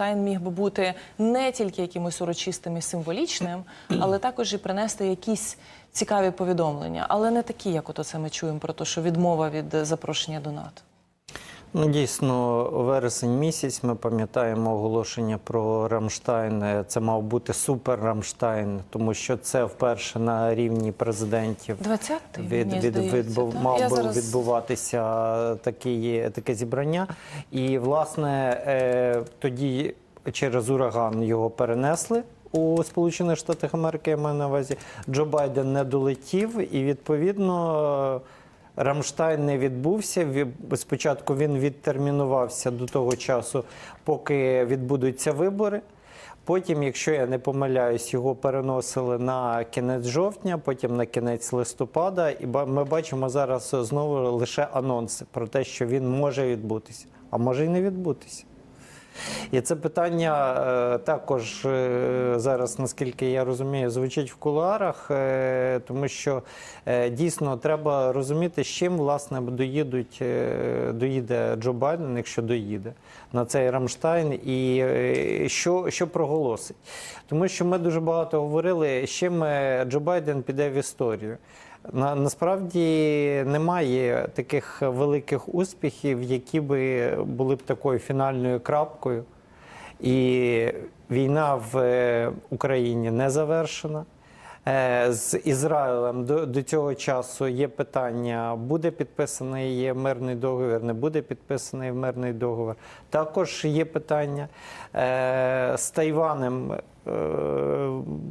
Рамштайн міг би бути не тільки якимось урочистим і символічним, але також і принести якісь цікаві повідомлення, але не такі, як ото це ми чуємо про те, що відмова від запрошення до НАТО. Ну, дійсно, вересень місяць. Ми пам'ятаємо оголошення про Рамштайн. Це мав бути супер Рамштайн, тому що це вперше на рівні президентів 20-й, від, від, відбув, мав Я би зараз- відбуватися такі, таке зібрання. І, власне, е, тоді через ураган його перенесли. У Сполучених Штатах Америки я маю на увазі Джо Байден не долетів, і відповідно Рамштайн не відбувся. Ві- Спочатку він відтермінувався до того часу, поки відбудуться вибори. Потім, якщо я не помиляюсь, його переносили на кінець жовтня, потім на кінець листопада. І ми бачимо зараз знову лише анонси про те, що він може відбутися, а може й не відбутися. І це питання е, також е, зараз, наскільки я розумію, звучить в кулуарах, е, тому що дійсно треба розуміти, з чим власне доїдуть, доїде Джо Байден, якщо доїде на цей Рамштайн, і що, що проголосить. Тому що ми дуже багато говорили, з чим Джо Байден піде в історію. На, насправді немає таких великих успіхів, які би були б такою фінальною крапкою. І війна в е, Україні не завершена. Е, З Ізраїлем до, до цього часу є питання: буде підписаний мирний договір, не буде підписаний мирний договір. Також є питання е, з Тайванем. Е,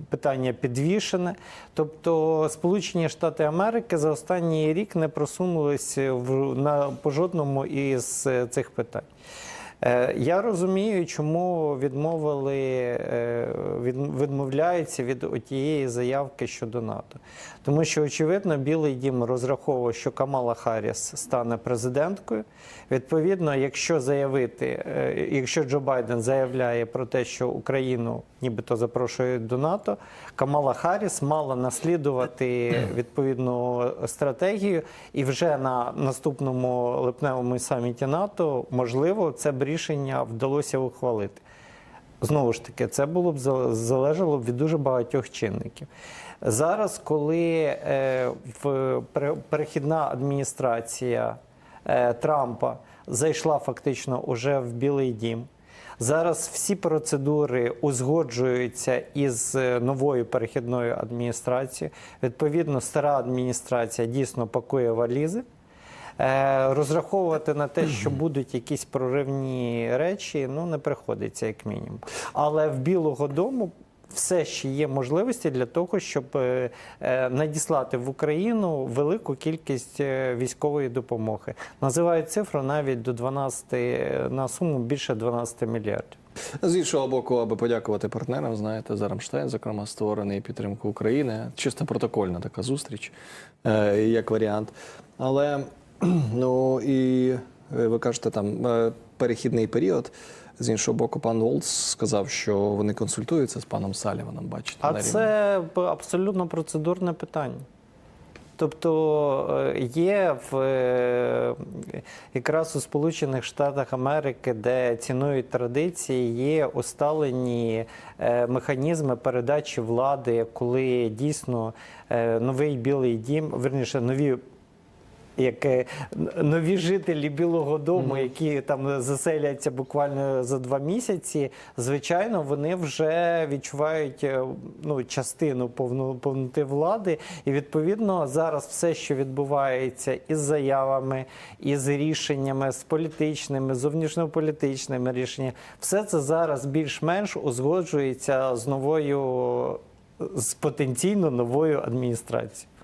Питання підвішене. Тобто Сполучені Штати Америки за останній рік не просунулися в, на, по жодному із е, цих питань. Е, Я розумію, чому відмовили, е, від- відмовляються від тієї заявки щодо НАТО. Тому що, очевидно, Білий дім розраховував, що Камала Харріс стане президенткою. Відповідно, якщо заявити, е, якщо Джо Байден заявляє про те, що Україну нібито запрошують до НАТО, Камала Харріс мала наслідувати відповідну стратегію, і вже на наступному липневому саміті НАТО можливо це б рішення вдалося ухвалити. Знову ж таки, це було б залежало від дуже багатьох чинників. Зараз, коли е, в перехідна адміністрація е, Трампа зайшла фактично уже в Білий Дім. Зараз всі процедури узгоджуються із е, новою перехідною адміністрацією. Відповідно, стара адміністрація дійсно пакує валізи. Е, Розраховувати на те, що будуть якісь проривні речі, ну не приходиться як мінімум. Але в Білого Дому все ще є можливості для того, щоб е, е, надіслати в Україну велику кількість військової допомоги. Називають цифру навіть до 12, е, на суму більше 12 мільярдів. З іншого боку, аби подякувати партнерам, знаєте, за Рамштайн, зокрема, створений підтримку України. Чисто протокольна така зустріч, як варіант. Але ну і е, ви кажете, там е, перехідний період. З іншого боку, пан Волц сказав, що вони консультуються з паном Саліваном. Бачите, А на це абсолютно процедурне питання. Тобто е, є в якраз у Сполучених Штатах Америки, де цінують традиції, є усталені механізми передачі влади, коли дійсно новий білий дім, верніше, нові як нові жителі Білого Дому, які там заселяться буквально за два місяці, звичайно, вони вже відчувають е, ну, частину повну, повноти влади. І відповідно зараз все, що відбувається із заявами, із рішеннями, з політичними, зовнішньополітичними рішеннями, все це зараз більш-менш узгоджується з новою, з потенційно новою адміністрацією.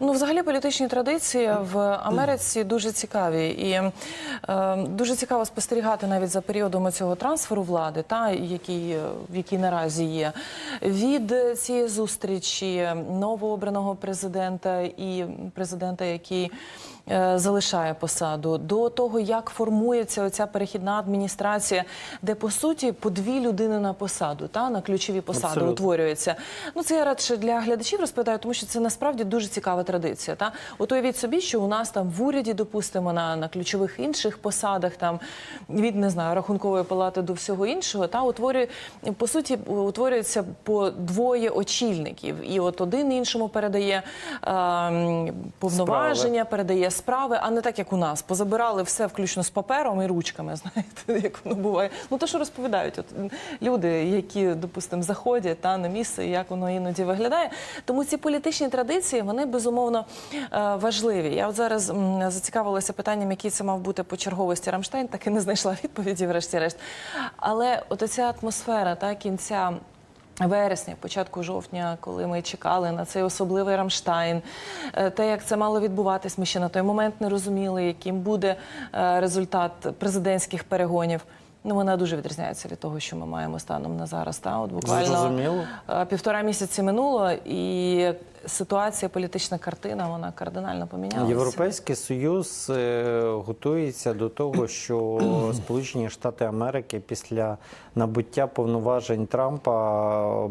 Ну, взагалі, політичні традиції в Америці дуже цікаві, і е, дуже цікаво спостерігати навіть за періодом цього трансферу влади, та який, е, в якій наразі є. Від цієї зустрічі новообраного президента і президента, який залишає посаду, до того, як формується оця перехідна адміністрація, де по суті по дві людини на посаду, та на ключові посади Абсолютно. утворюється. Ну це я радше для глядачів розповідаю, тому що це насправді дуже цікава традиція. Та от уявіть собі, що у нас там в уряді, допустимо, на, на ключових інших посадах, там від не знаю рахункової палати до всього іншого, та утворює по суті утворюється по двоє очільників, і от один іншому передає е, повноваження, передає справи, а не так як у нас. Позабирали все, включно з папером і ручками. Знаєте, як воно буває. Ну то, що розповідають, от люди, які допустимо заходять та на місце, як воно іноді виглядає. Тому ці політичні традиції вони безумовно е, важливі. Я от зараз зацікавилася питанням, який це мав бути по черговості Рамштайн, так і не знайшла відповіді, врешті-решт. Але от оця атмосфера та кінця. Вересня, початку жовтня, коли ми чекали на цей особливий Рамштайн, е, те, як це мало відбуватись, ми ще на той момент не розуміли, яким буде е, результат президентських перегонів. Ну, вона дуже відрізняється від того, що ми маємо станом на зараз. Та от буквально Зрозуміло. е, півтора місяці минуло, і ситуація, політична картина, вона кардинально помінялася. Європейський союз е, готується до того, що Сполучені Штати Америки після набуття повноважень Трампа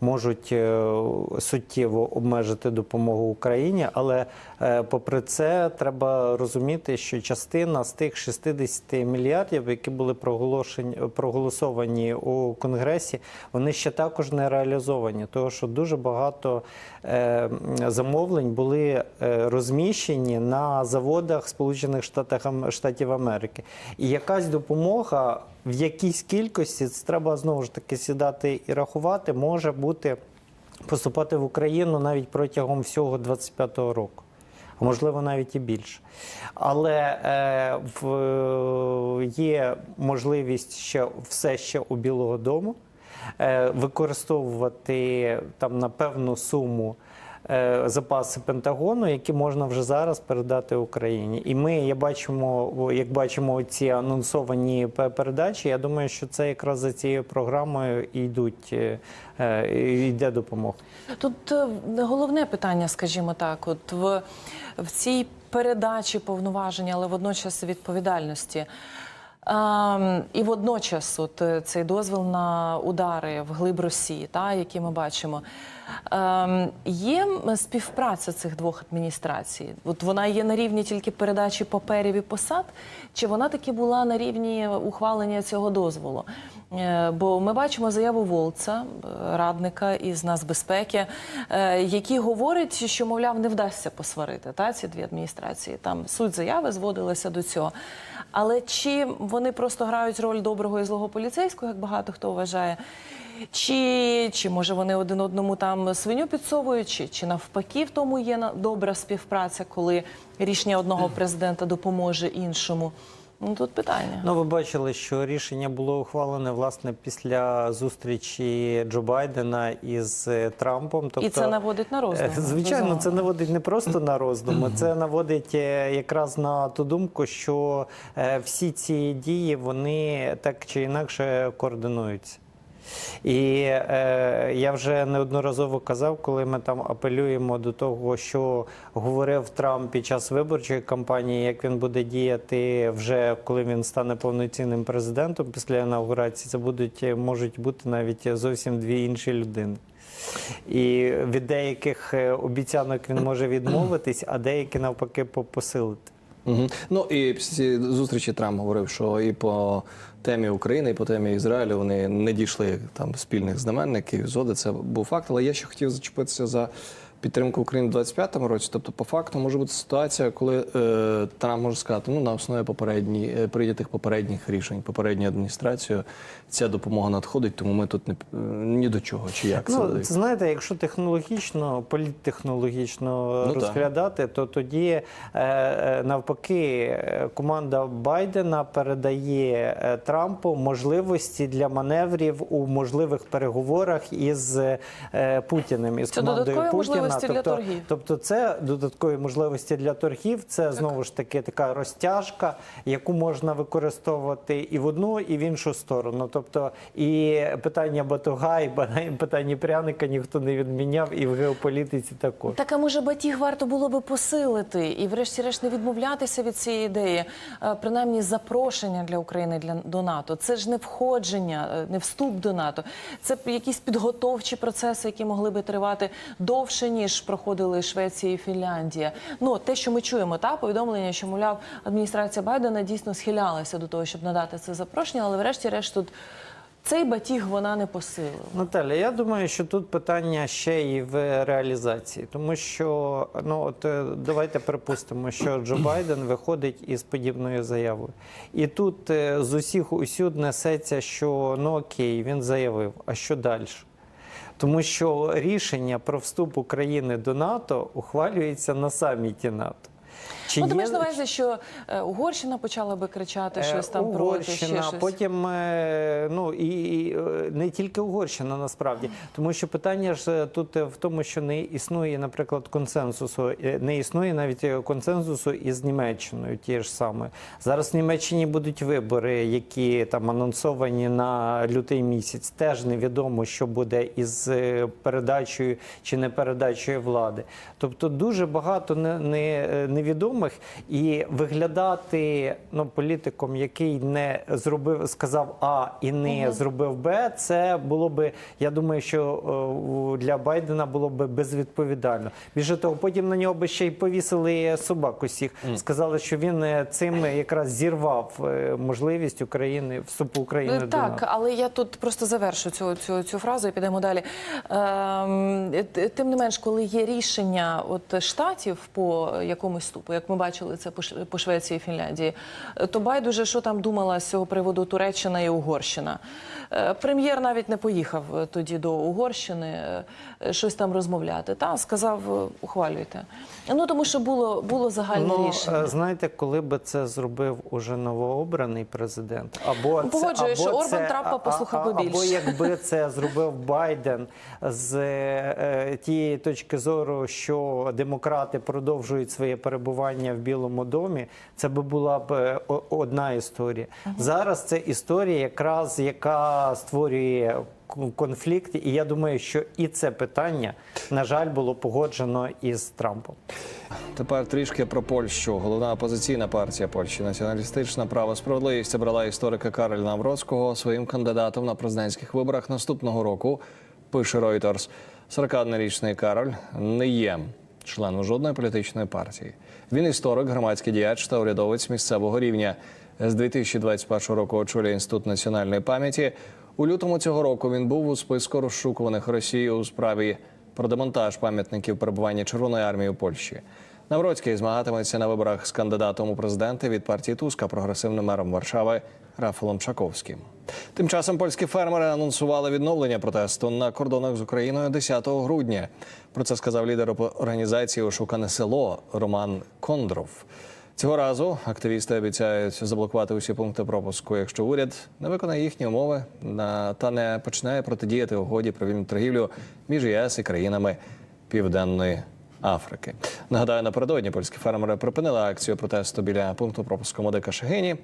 можуть е, суттєво обмежити допомогу Україні. Але е, попри це, треба розуміти, що частина з тих 60 мільярдів, які були проголошені проголосовані у Конгресі, вони ще також не реалізовані, тому що дуже багато замовлень були е, розміщені на заводах Сполучених Штатів, Америки. І якась допомога в якійсь кількості, це треба знову ж таки сідати і рахувати, може бути поступати в Україну навіть протягом всього 25-го року. А можливо навіть і більше. Але е, в, є можливість ще все ще у Білого Дому е, використовувати там на певну суму е, запаси Пентагону, які можна вже зараз передати Україні. І ми, я бачимо, як бачимо ці анонсовані передачі. Я думаю, що це якраз за цією програмою і йдуть е, е, йде допомога. Тут е, головне питання, скажімо так, от в, в цій передачі повноважень, але водночас відповідальності. Ем, і водночас, от е, цей дозвіл на удари в глиб Росії, та які ми бачимо, ем, є співпраця цих двох адміністрацій. От вона є на рівні тільки передачі паперів і посад, чи вона таки була на рівні ухвалення цього дозволу? Е, Бо ми бачимо заяву Волца, е, радника із нацбезпеки, який говорить, що мовляв не вдасться посварити та ці дві адміністрації. Там суть заяви зводилася до цього. Але чи вони просто грають роль доброго і злого поліцейського, як багато хто вважає? Чи, чи може вони один одному там свиню підсовують, чи, чи навпаки в тому є добра співпраця, коли рішення одного президента допоможе іншому? Ну тут питання. Ну, ви бачили, що рішення було ухвалене власне після зустрічі Джо Байдена із е, Трампом. Тобто, І це наводить на роздум, Е, Звичайно, це наводить не просто на роздуми, це наводить е, якраз на ту думку, що всі ці дії вони так чи інакше координуються. І е, я вже неодноразово казав, коли ми там апелюємо до того, що говорив Трамп під час виборчої кампанії, як він буде діяти вже коли він стане повноцінним президентом після інаугурації, це будуть е, можуть бути навіть зовсім дві інші людини. І від деяких е, обіцянок він може відмовитись, а деякі навпаки посилити. Угу. Ну і після зустрічі Трамп говорив, що і по темі України, і по темі Ізраїлю вони не дійшли там спільних знаменників. Згоди це був факт. Але я ще хотів зачепитися за підтримку України в 25-му році. Тобто, по факту може бути ситуація, коли е, Трамп може сказати, ну на основі попередні е, прийнятих попередніх рішень, попередньою адміністрацією, ця допомога надходить, тому ми тут не е, ні до чого. Чи як це? Ну, це знаєте, якщо технологічно, політтехнологічно Ну, так. розглядати, то тоді е, е, навпаки команда Байдена передає е, Трампу можливості для маневрів у можливих переговорах із е, Путіним із Це командою Путіна. Можливості для тобто, торгів. Тобто, це додаткові можливості для торгів. Це знову ж таки така розтяжка, яку можна використовувати і в одну, і в іншу сторону. Тобто, і питання батуга, і питання пряника ніхто не відміняв, і в геополітиці також. Так, а може батіг варто було би посилити і, врешті-решт, не відмовлятися від цієї ідеї, Е, принаймні запрошення для України для до НАТО. Це ж не входження, е, не вступ до НАТО. Це якісь підготовчі процеси, які могли би тривати довше ніж проходили Швеція і Фінляндія. Ну те, що ми чуємо, та повідомлення, що мовляв, адміністрація Байдена дійсно схилялася до того, щоб надати це запрошення, але врешті-решт тут цей батіг вона не посилила. Наталя, я думаю, що тут питання ще і в реалізації, тому що ну от е, давайте припустимо, що Джо Байден виходить із подібною заявою, і тут е, з усіх усюд несеться, що ну окей, він заявив. А що далі? Тому що рішення про вступ України до НАТО ухвалюється на саміті НАТО. Чи Ну, ти є- маєш на увазі, що е, Угорщина почала би кричати щось там Е, проти, ще Угорщина, щось. потім е, ну і, і не тільки Угорщина насправді, тому що питання ж тут в тому, що не існує, наприклад, консенсусу, не існує навіть консенсусу із Німеччиною. Ті ж саме зараз в Німеччині будуть вибори, які там анонсовані на лютий місяць. Теж невідомо, що буде із передачею чи не передачею влади. Тобто дуже багато не, не, е, невідомих і виглядати ну, політиком, який не зробив, сказав А і не зробив Б, це було би, я думаю, що е, для Байдена було би безвідповідально. Більше того, потім на нього би ще й повісили собак усіх. Сказали, що він е, цим якраз зірвав е, можливість України вступу України Ну, до Так, НАТО. але я тут просто завершу цю, цю, цю фразу і підемо далі. Ем, тим не менш, коли є рішення от штатів по якомусь ступу, як ми бачили це по, Швеції і Фінляндії, е, то байдуже, що там думала з цього приводу Туреччина і Угорщина. Е, Прем'єр навіть не поїхав е, тоді до Угорщини щось там розмовляти. Та сказав, ухвалюйте. Ну тому що було, було загальне Ну, рішення. знаєте, коли би це зробив уже новообраний президент, або або що Орбан це- Трампа послухав би більше. Або якби це зробив Байден з е, тієї точки зору, що демократи продовжують своє перебування в Білому домі, це би була б е, одна історія. Зараз це історія, якраз яка створює конфлікт, і я думаю, що і це питання, на жаль, було погоджено із Трампом. Тепер трішки про Польщу. Головна опозиційна партія Польщі Націоналістична право справедливість обрала історика Кароля Навроцького своїм кандидатом на президентських виборах наступного року. Пише Reuters. 41-річний Кароль не є членом жодної політичної партії. Він історик, громадський діяч та урядовець місцевого рівня. З 2021 року очолює інститут національної пам'яті. У лютому цього року він був у списку розшукуваних Росією у справі про демонтаж пам'ятників перебування Червоної армії у Польщі. Навроцький змагатиметься на виборах з кандидатом у президенти від партії Туска прогресивним мером Варшави Рафалом Шаковським. Тим часом польські фермери анонсували відновлення протесту на кордонах з Україною 10 грудня. Про це сказав лідер організації Ошукане село Роман Кондров. Цього разу активісти обіцяють заблокувати усі пункти пропуску, якщо уряд не виконає їхні умови та не починає протидіяти угоді про вільну торгівлю між ЄС і країнами Південної Африки. Нагадаю, напередодні польські фермери припинили акцію протесту біля пункту пропуску Модика Шегині.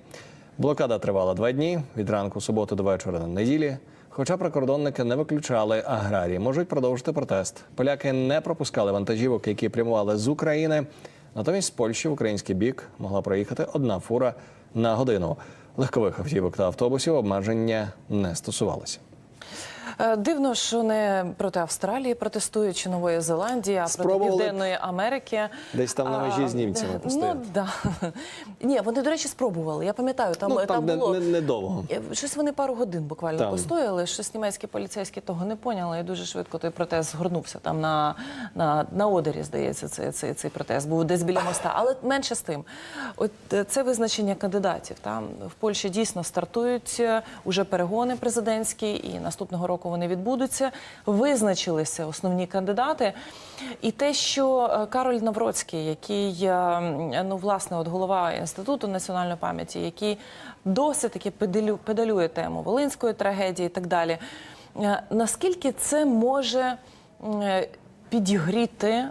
Блокада тривала два дні від ранку суботи до вечора на неділі. Хоча прикордонники не виключали аграрії, можуть продовжити протест. Поляки не пропускали вантажівок, які прямували з України. Натомість з Польщі в український бік могла проїхати одна фура на годину. Легкових автівок та автобусів обмеження не стосувалося. Е, Дивно, що не проти Австралії протестують чи Нової Зеландії, а проти Спробували Південної Америки. десь там на межі з німцями. Ну да. Ні, вони, до речі, спробували. Я пам'ятаю, там, Ну, там не- було не- недовго. Е, Щось вони пару годин буквально Там. постояли. Щось німецькі поліцейські того не поняли, і дуже швидко той протест згорнувся. Там на, на, на Одері, здається, цей, цей, цей протест був десь біля моста. Але менше з тим, от е, це визначення кандидатів. Там в Польщі дійсно стартують е, уже перегони президентські, і наступного року вони відбудуться. Визначилися основні кандидати. І те, що е, Кароль Навроцький, який е, ну власне от голова інституту національної пам'яті, який досить таки педалю, педалює тему волинської трагедії і так далі. е, Наскільки це може підігріти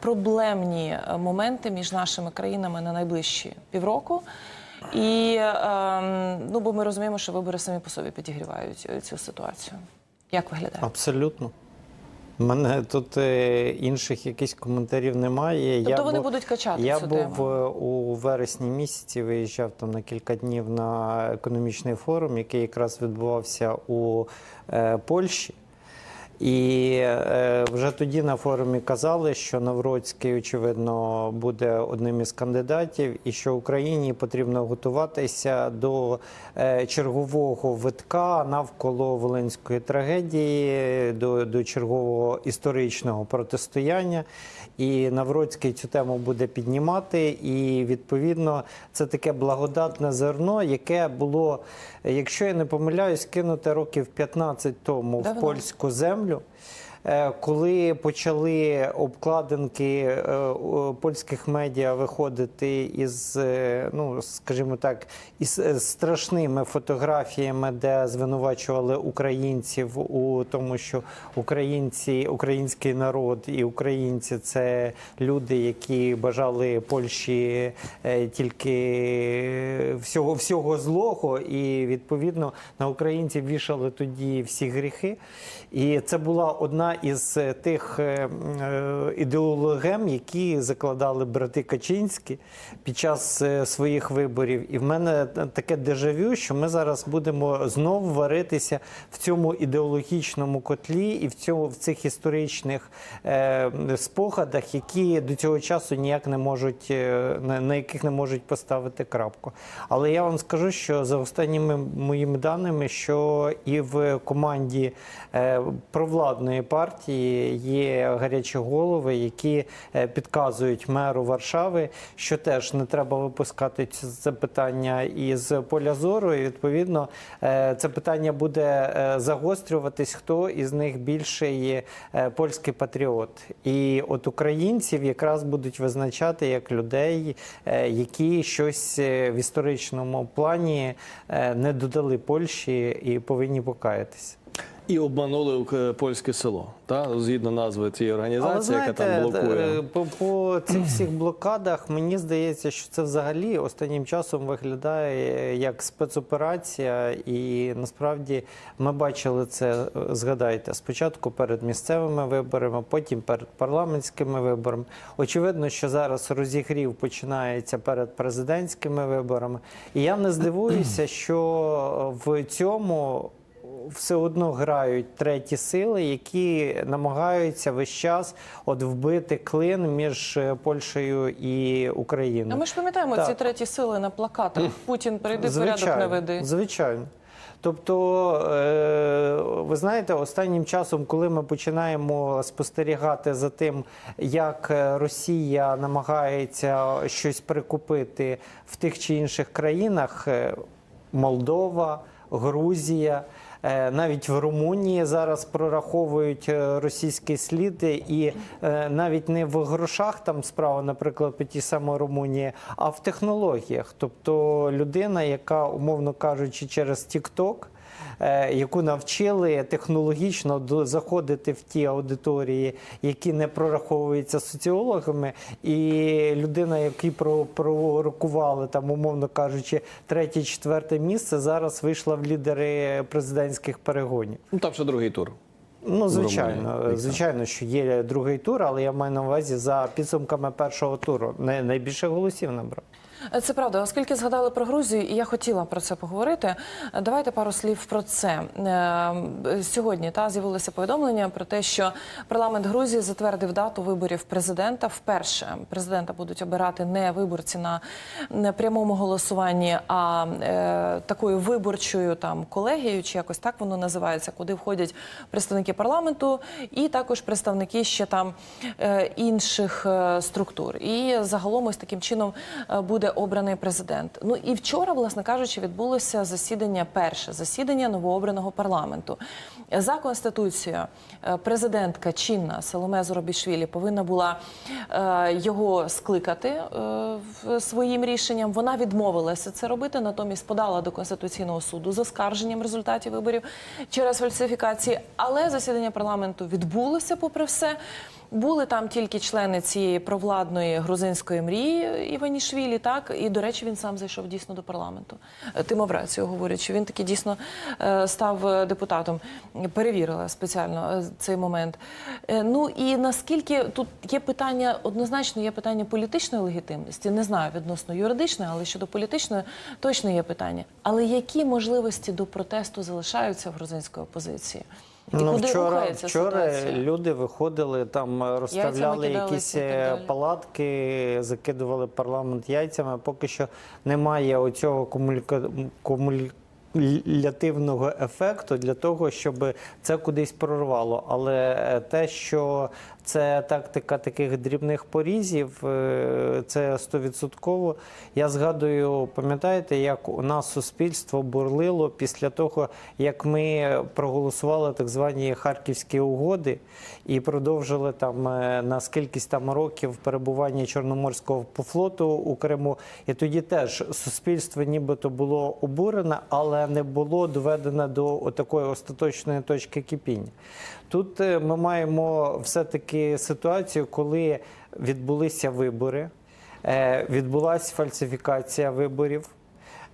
проблемні моменти між нашими країнами на найближчі півроку. І ну, бо ми розуміємо, що вибори самі по собі підігрівають цю ситуацію. Як виглядає? Абсолютно. У мене тут е, інших якихось коментарів немає. Тобто вони був- будуть качати Я цю був тему? е, у вересні місяці, виїжджав там на кілька днів на економічний форум, який якраз відбувався у е, Польщі. І е, вже тоді на форумі казали, що Навроцький, очевидно, буде одним із кандидатів, і що Україні потрібно готуватися до е, чергового витка навколо Волинської трагедії, до, до чергового історичного протистояння. І Навроцький цю тему буде піднімати. І відповідно це таке благодатне зерно, яке було, якщо я не помиляюсь, кинуте років 15 тому Давно. в польську землю. Е, Коли почали обкладинки е, польських медіа виходити із, е, ну скажімо так, із страшними фотографіями, де звинувачували українців у тому, що українці, український народ і українці це люди, які бажали Польщі тільки всього, всього злого, і відповідно на українців вішали тоді всі гріхи. І це була одна із е, тих е, е, ідеологем, які закладали брати Качинські під час своїх виборів. І в мене таке дежавю, що ми зараз будемо знову варитися в цьому ідеологічному котлі і в цьому в цих історичних спогадах, які до цього часу ніяк не можуть на, яких не можуть поставити крапку. Але я вам скажу, що за останніми моїми даними, що і в команді провладної партії є гарячі голови, які е, підказують меру Варшави, що теж не треба випускати це питання із поля зору. І відповідно е, це питання буде е, загострюватись, хто із них е, польський патріот. І от українців якраз будуть визначати як людей, які щось в історичному плані не додали Польщі і повинні покаятися. І обманули польське село, та згідно назви цієї Але організації, знаєте, яка там блокує. е, по, по цих всіх блокадах мені здається, що це взагалі останнім часом виглядає як спецоперація, і насправді ми бачили це. е, Згадайте, спочатку перед місцевими виборами, потім перед парламентськими виборами. Очевидно, що зараз розігрів починається перед президентськими виборами. І я не здивуюся, що в цьому все одно грають треті сили, які намагаються весь час от вбити клин між е, Польщею і А Україною. ми ж пам'ятаємо ці треті сили на плакатах. Путін прийди порядок не веди. Звичайно. Тобто, е, ви знаєте, останнім часом, коли ми починаємо спостерігати за тим, як е, Росія намагається щось прикупити в тих чи інших країнах, Молдова, Грузія. Е, Навіть в Румунії зараз прораховують е, російські сліди, і е, навіть не в грошах там справа, наприклад, по тій самій Румунії, а в технологіях. Тобто людина, яка, умовно кажучи, через TikTok, яку навчили технологічно заходити в ті аудиторії, які не прораховуються соціологами, і людина, про- пророкували там, умовно кажучи, третє, четверте місце, зараз вийшла в лідери президентських перегонів. Ну там ще другий тур. Ну, звичайно, звичайно, що є другий тур, але я маю на увазі за підсумками першого туру. Найбільше голосів набрав. Це правда, оскільки згадали про Грузію, і я хотіла про це поговорити. Давайте пару слів про це. Е, Сьогодні та з'явилося повідомлення про те, що парламент Грузії затвердив дату виборів президента. Вперше президента будуть обирати не виборці на прямому голосуванні, а е, такою виборчою там колегією, чи якось так воно називається, куди входять представники парламенту і також представники ще там е, інших е, структур. І загалом ось таким чином е, обраний президент. Ну і вчора, власне кажучи, відбулося засідання, перше засідання новообраного парламенту. За конституцією е, президентка чинна Соломе Зоробішвілі повинна була е, його скликати е, своїм рішенням. Вона відмовилася це робити, натомість подала до конституційного суду з оскарженням результатів виборів через фальсифікації. Але засідання парламенту відбулося, попри все. Були там тільки члени цієї провладної грузинської мрії Іванішвілі, так і до речі, він сам зайшов дійсно до парламенту. Е, Ти мав рацію, говорять, він таки дійсно е, став е, депутатом. Перевірила спеціально цей момент. Ну і наскільки тут є питання, однозначно є питання політичної легітимності. Не знаю відносно юридичної, але щодо політичної точно є питання. Але які можливості до протесту залишаються в грузинської опозиції? І Ну, куди вчора, вчора ситуація? люди виходили, там е, розставляли якісь е, палатки, закидували парламент яйцями. Поки що немає оцього кумулятивного ефекту для того, щоб це кудись прорвало. Але е, те, що це тактика таких дрібних порізів, е, це стовідсотково. Я згадую, пам'ятаєте, як у нас суспільство бурлило після того, як ми проголосували так звані харківські угоди і продовжили там е, на скількись там років перебування Чорноморського флоту у Криму. І тоді теж суспільство нібито було обурене, але не було доведено до такої остаточної точки кипіння. Тут е, ми маємо все-таки ситуацію, коли відбулися вибори, е, відбулася фальсифікація виборів.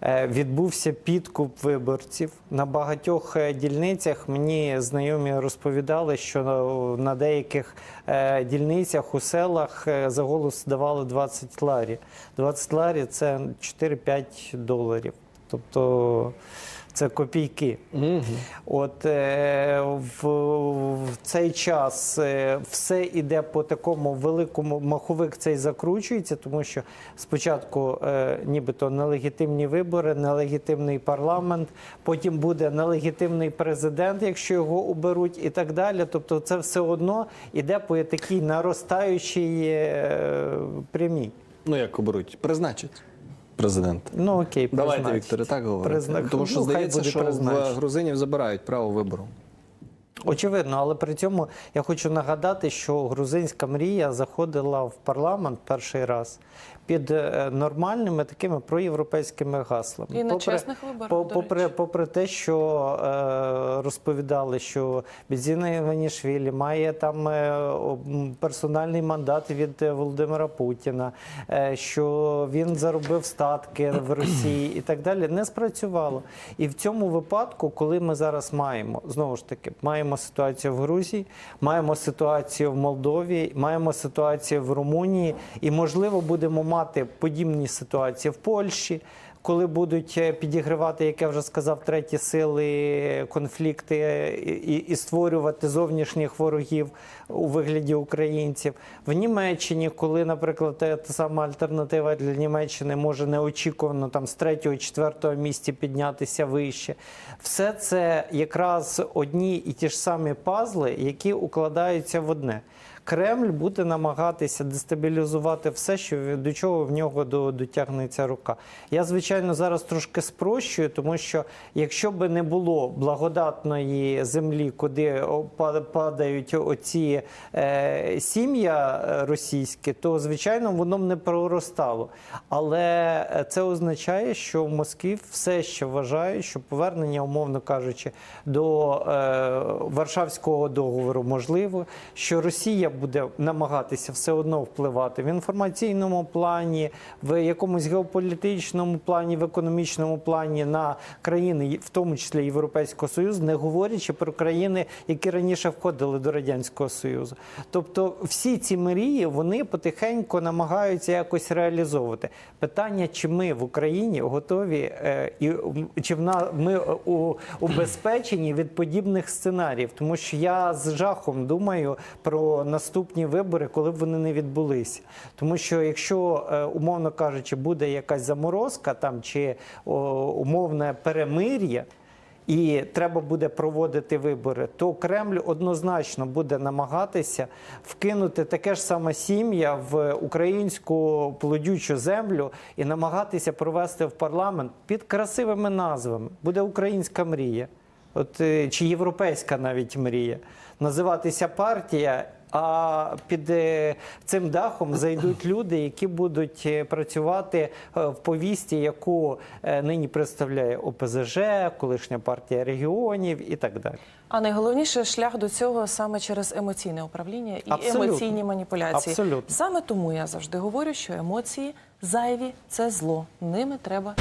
Е, Відбувся підкуп виборців на багатьох дільницях. Мені знайомі розповідали, що на- деяких дільницях у селах за голос давали 20 ларі. 20 ларі це 4-5 доларів. Тобто це копійки. От е, в, в цей час е, все йде по такому великому маховик цей закручується, тому що спочатку е, нібито нелегітимні вибори, нелегітимний парламент, потім буде нелегітимний президент, якщо його оберуть, і так далі. Тобто, це все одно йде по такій наростаючій е, прямій. Ну як оберуть? Призначить президента. Ну окей, Давайте. Вікторе, так говорити. Призна- Тому що Ну, здається, що в грузинів забирають право вибору. Очевидно, але при цьому я хочу нагадати, що грузинська мрія заходила в парламент перший раз під е, нормальними такими проєвропейськими гаслами. І на чесних виборах, по- попри, попри те, що е, розповідали, що Бідзіна Іванішвілі має там е, персональний мандат від е, Володимира Путіна, е, що він заробив статки в Росії і так далі, не спрацювало. І в цьому випадку, коли ми зараз маємо знову ж таки, маємо ситуацію в Грузії, маємо ситуацію в Молдові, маємо ситуацію в Румунії, і можливо будемо мати подібні ситуації в Польщі. Коли будуть е, підігривати, як я вже сказав, треті сили конфлікти е, і, і створювати зовнішніх ворогів у вигляді українців в Німеччині, коли, наприклад, та та сама альтернатива для Німеччини може неочікувано там з третього, четвертого місця піднятися вище, все це якраз одні і ті ж самі пазли, які укладаються в одне. Кремль буде намагатися дестабілізувати все, що до чого в нього до- дотягнеться рука. Я звичайно зараз трошки спрощую, тому що якщо би не було благодатної землі, куди падають оці е, сім'я російські, то звичайно воно б не проростало. Але е, це означає, що в Москві все ще вважають, що повернення, умовно кажучи, до е, Варшавського договору можливо, що Росія буде намагатися все одно впливати в інформаційному плані, в якомусь геополітичному плані, в економічному плані на країни, в тому числі Європейського Союзу, не говорячи про країни, які раніше входили до Радянського Союзу. Тобто всі ці мрії вони потихеньку намагаються якось реалізовувати. Питання, чи ми в Україні готові е, і чи в на ми е, убезпечені від подібних сценаріїв, тому що я з жахом думаю про наступні вибори, коли б вони не відбулися. Тому що якщо, е, умовно кажучи, буде якась заморозка там чи умовне перемир'я. І треба буде проводити вибори, то Кремль однозначно буде намагатися вкинути таке ж саме сім'я в українську плодючу землю і намагатися провести в парламент під красивими назвами. Буде українська мрія, от е, чи європейська навіть мрія. Називатися партія а під е, цим дахом зайдуть люди, які будуть е, працювати е, в повісті, яку нині представляє ОПЗЖ, колишня партія регіонів і так далі. А найголовніше шлях до цього саме через емоційне управління і Абсолютно. емоційні маніпуляції. Абсолютно. Саме тому я завжди говорю, що емоції зайві це зло. Ними треба